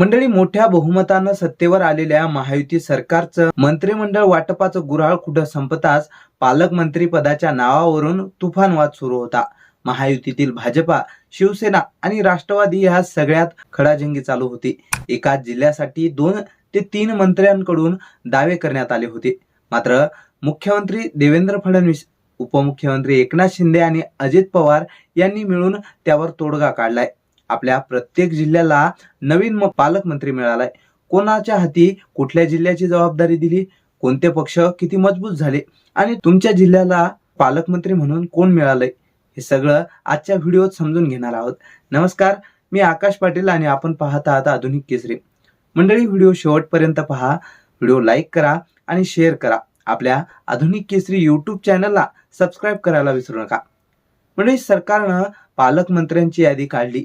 मंडळी मोठ्या बहुमतानं सत्तेवर आलेल्या महायुती सरकारचं मंत्रिमंडळ वाटपाचं गुऱ्हाळ कुठं संपताच पालकमंत्री पदाच्या नावावरून तुफान वाद सुरू होता. महायुतीतील भाजपा शिवसेना आणि राष्ट्रवादी ह्या सगळ्यात खडाजंगी चालू होती. एकाच जिल्ह्यासाठी दोन ते तीन मंत्र्यांकडून दावे करण्यात आले होते. मात्र मुख्यमंत्री देवेंद्र फडणवीस उपमुख्यमंत्री एकनाथ शिंदे आणि अजित पवार यांनी मिळून त्यावर तोडगा काढलाय. आपल्या प्रत्येक जिल्ह्याला नवीन मग पालकमंत्री मिळालाय. कोणाच्या हाती कुठल्या जिल्ह्याची जबाबदारी दिली? कोणते पक्ष किती मजबूत झाले? आणि तुमच्या जिल्ह्याला पालकमंत्री म्हणून कोण मिळालंय? हे सगळं आजच्या व्हिडिओत समजून घेणार आहोत. नमस्कार मी आकाश पाटील आणि आपण पाहत आहात आधुनिक केसरी. मंडळी व्हिडिओ शेवटपर्यंत पहा. व्हिडिओ लाईक करा आणि शेअर करा. आपल्या आधुनिक केसरी युट्यूब चॅनलला सबस्क्राईब करायला विसरू नका. म्हणजे सरकारनं पालकमंत्र्यांची यादी काढली.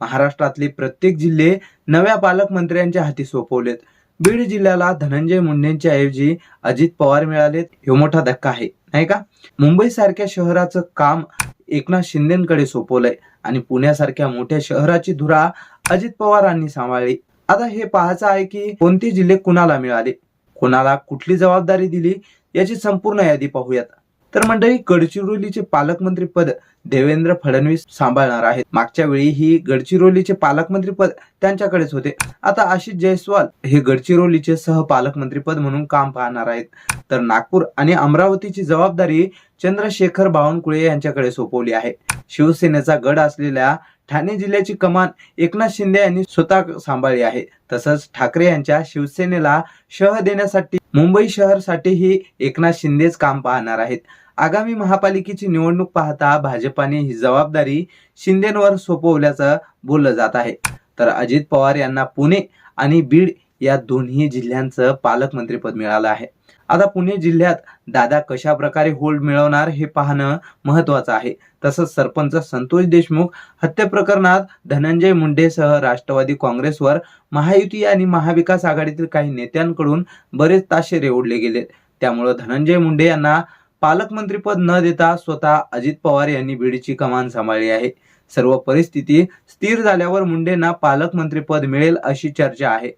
महाराष्ट्रातले प्रत्येक जिल्हे नव्या पालकमंत्र्यांच्या हाती सोपवलेत. बीड जिल्ह्याला धनंजय मुंडेंच्या ऐवजी अजित पवार मिळालेत हे मोठा धक्का आहे नाही का? मुंबई सारख्या शहराचं काम एकनाथ शिंदेकडे सोपवलंय आणि पुण्यासारख्या मोठ्या शहराची धुरा अजित पवारांनी सांभाळली. आता हे पाहायचं आहे की कोणते जिल्हे कुणाला मिळाले? कोणाला कुठली जबाबदारी दिली? याची संपूर्ण यादी पाहूयात. तर मंडळी गडचिरोलीचे पालकमंत्री पद देवेंद्र फडणवीस सांभाळणार आहेत. मागच्या वेळी ही गडचिरोलीचे पालकमंत्री पद त्यांच्याकडेच होते. आता आशिष जयस्वाल हे गडचिरोलीचे सह पालकमंत्रीपद म्हणून काम पाहणार आहेत. तर नागपूर आणि अमरावतीची जबाबदारी चंद्रशेखर बावनकुळे यांच्याकडे सोपवली आहे. शिवसेनेचा गड असलेल्या ठाणे जिल्ह्याची कमान एकनाथ शिंदे यांनी स्वतः सांभाळली आहे. तसंच ठाकरे यांच्या शिवसेनेला शह देण्यासाठी मुंबई शहरसाठीही एकनाथ शिंदेच काम पाहणार आहेत. आगामी महापालिकेची निवडणूक पाहता भाजपाने ही जबाबदारी शिंदेवर सोपवल्याचं बोललं जात आहे. तर अजित पवार यांना पुणे आणि बीड या दोन्ही जिल्ह्यांचं पालकमंत्रीपद मिळालं आहे. आता पुणे जिल्ह्यात दादा कशा प्रकारे होल्ड मिळवणार हे पाहणं महत्वाचं आहे. तसंच सरपंच संतोष देशमुख हत्या प्रकरणात धनंजय मुंडेसह राष्ट्रवादी काँग्रेसवर महायुती आणि महाविकास आघाडीतील काही नेत्यांकडून बरेच ताशेरे ओढले गेले त्यामुळे धनंजय मुंडे यांना पालकमंत्रीपद न देता स्वतः अजित पवार यांनी बीडची कमान सांभाळली आहे. सर्व परिस्थिती स्थिर झाल्यावर मुंडेंना पालकमंत्रीपद मिळेल अशी चर्चा आहे.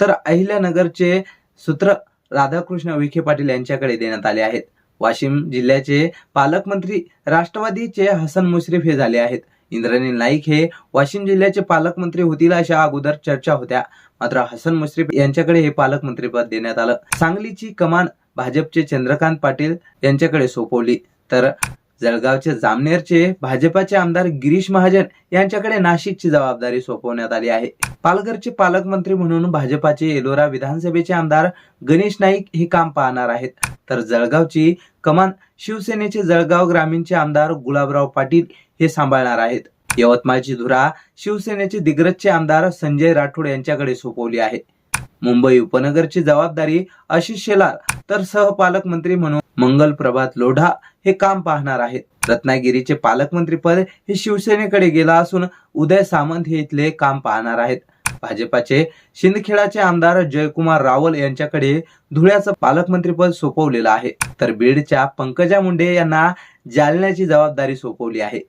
तर अहिल्यानगरचे सूत्र राधाकृष्ण विखे पाटील यांच्याकडे देण्यात आले आहेत. वाशिम जिल्ह्याचे पालकमंत्री राष्ट्रवादीचे हसन मुश्रीफ हे झाले आहेत. इंद्रनील नाईक हे वाशिम जिल्ह्याचे पालकमंत्री होतील अशा अगोदर चर्चा होत्या. मात्र हसन मुश्रीफ यांच्याकडे हे पालकमंत्रीपद देण्यात आलं. सांगलीची कमान भाजपचे चंद्रकांत पाटील यांच्याकडे सोपवली. तर जळगावचे जामनेरचे भाजपाचे आमदार गिरीश महाजन यांच्याकडे नाशिकची जबाबदारी सोपवण्यात आली आहे. पालघरचे पालकमंत्री म्हणून भाजपाचे एलोरा विधानसभेचे आमदार गणेश नाईक हे काम पाहणार आहेत. तर जळगावची कमान शिवसेनेचे जळगाव ग्रामीणचे आमदार गुलाबराव पाटील हे सांभाळणार आहेत. यवतमाळची धुरा शिवसेनेचे दिग्रजचे आमदार संजय राठोड यांच्याकडे सोपवली आहे. मुंबई उपनगरची जबाबदारी आशिष शेलार तर सहपालकमंत्री म्हणून मंगल प्रभात लोढा हे काम पाहणार आहेत. रत्नागिरीचे पालकमंत्रीपद हे शिवसेनेकडे गेला असून उदय सामंत हे इथले काम पाहणार आहेत. भाजपाचे शिंदखेडाचे आमदार जयकुमार रावल यांच्याकडे धुळ्याचं पालकमंत्रीपद सोपवलेलं आहे. तर बीडच्या पंकजा मुंडे यांना जालन्याची जबाबदारी सोपवली आहे.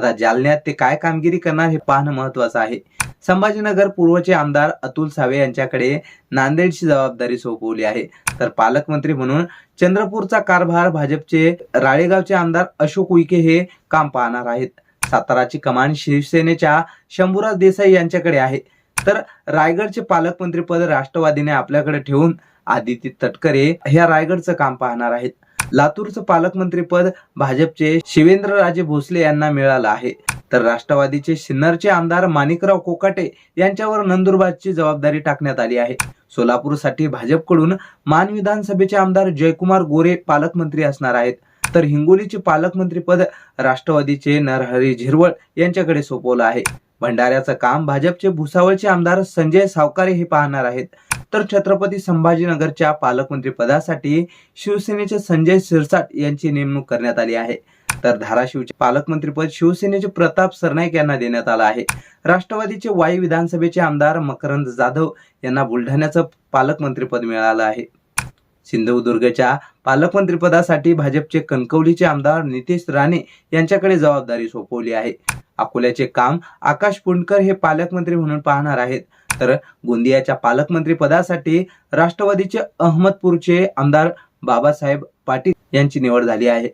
आता जालन्यात ते काय कामगिरी करणार हे पाहणं महत्वाचं आहे. संभाजीनगर पूर्वचे आमदार अतुल सावे यांच्याकडे नांदेडची जबाबदारी सोपवली आहे. तर पालकमंत्री म्हणून चंद्रपूरचा कारभार भाजपचे राळेगावचे आमदार अशोक उईके हे काम पाहणार आहेत. साताराची कमान शिवसेनेच्या शंभूराज देसाई यांच्याकडे आहे. तर रायगडचे पालकमंत्री पद राष्ट्रवादीने आपल्याकडे ठेवून आदिती तटकरे ह्या रायगडचं काम पाहणार आहेत. लातूरचं पालकमंत्रीपद भाजपचे शिवेंद्रराजे भोसले यांना मिळालं आहे. तर राष्ट्रवादीचे सिन्नरचे आमदार माणिकराव कोकाटे यांच्यावर नंदुरबारची जबाबदारी टाकण्यात आली आहे. सोलापूरसाठी भाजपकडून मान विधानसभेचे आमदार जयकुमार गोरे पालकमंत्री असणार आहेत. तर हिंगोलीचे पालकमंत्रीपद राष्ट्रवादीचे नरहरी झिरवळ यांच्याकडे सोपवलं आहे. भंडाऱ्याचं काम भाजपचे भुसावळचे आमदार संजय सावकारे हे पाहणार आहेत. तर छत्रपती संभाजीनगरच्या पालकमंत्री पदासाठी शिवसेनेचे संजय शिरसाट यांची नेमणूक करण्यात आली आहे. तर धाराशिवचे पालकमंत्रीपद शिवसेनेचे प्रताप सरनाईक यांना देण्यात आलं आहे. राष्ट्रवादीचे वाई विधानसभेचे आमदार मकरंद जाधव यांना बुलढाण्याचं पालकमंत्रीपद मिळालं आहे. सिंधुदुर्गच्या पालकमंत्रीपदासाठी भाजपचे कणकवलीचे आमदार नितेश राणे यांच्याकडे जबाबदारी सोपवली आहे. अकोल्याचे काम आकाश पुंडकर हे पालकमंत्री म्हणून पाहणार आहेत. तर गोंदियाच्या पालकमंत्री पदासाठी राष्ट्रवादीचे अहमदपूरचे आमदार बाबासाहेब पाटील यांची निवड झाली आहे.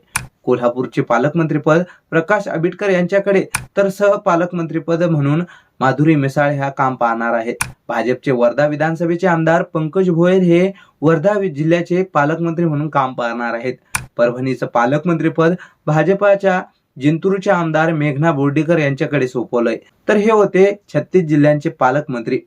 कोल्हापूरचे पालकमंत्रीपद प्रकाश आंबेडकर यांच्याकडे तर सहपालकमंत्रीपद म्हणून माधुरी मिसाळ ह्या काम पाहणार आहेत. भाजपचे वर्धा विधानसभेचे आमदार पंकज भोयर हे वर्धा जिल्ह्याचे पालकमंत्री म्हणून काम पाहणार आहेत. परभणीचं पालकमंत्रीपद भाजपाच्या जिंतूरचे आमदार मेघना बोर्डीकर यांच्याकडे सोपवलंय. तर हे होते छत्तीस जिल्ह्यांचे पालकमंत्री.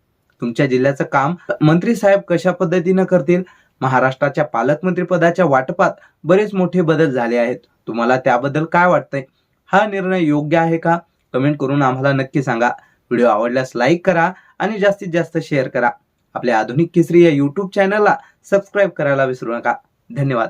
तुमच्या जिल्ह्याचं काम मंत्री साहेब कशा पद्धतीनं करतील? महाराष्ट्राच्या पालकमंत्रीपदाच्या वाटपात बरेच मोठे बदल झाले आहेत. तुम्हाला त्याबद्दल काय वाटतंय? हा निर्णय योग्य आहे का? कमेंट करून आम्हाला नक्की सांगा. व्हिडिओ आवडल्यास लाईक करा आणि जास्तीत जास्त शेअर करा. आपल्या आधुनिक केसरी या यूट्यूब चॅनलला सबस्क्राईब करायला विसरू नका. धन्यवाद.